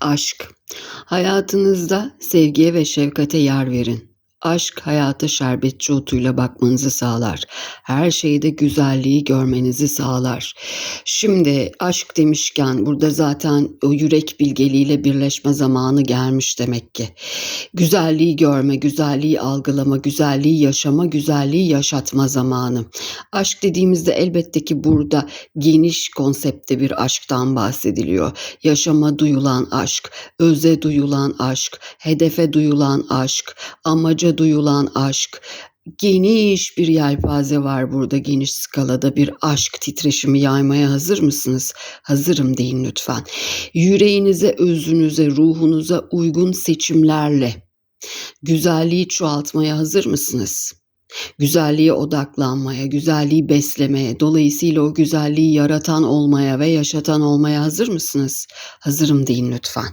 Aşk. Hayatınızda sevgiye ve şefkate yer verin. Aşk hayata şerbetçi otuyla bakmanızı sağlar. Her şeyde güzelliği görmenizi sağlar. Şimdi aşk demişken burada zaten o yürek bilgeliğiyle birleşme zamanı gelmiş demek ki. Güzelliği görme, güzelliği algılama, güzelliği yaşama, güzelliği yaşatma zamanı. Aşk dediğimizde elbette ki burada geniş konsepte bir aşktan bahsediliyor. Yaşama duyulan aşk, öze duyulan aşk, hedefe duyulan aşk, amaca duyulan aşk. Geniş bir yelpaze var burada geniş skalada bir aşk titreşimi yaymaya hazır mısınız? Hazırım deyin lütfen. Yüreğinize, özünüze, ruhunuza uygun seçimlerle güzelliği çoğaltmaya hazır mısınız? Güzelliğe odaklanmaya, güzelliği beslemeye, dolayısıyla o güzelliği yaratan olmaya ve yaşatan olmaya hazır mısınız? Hazırım deyin lütfen.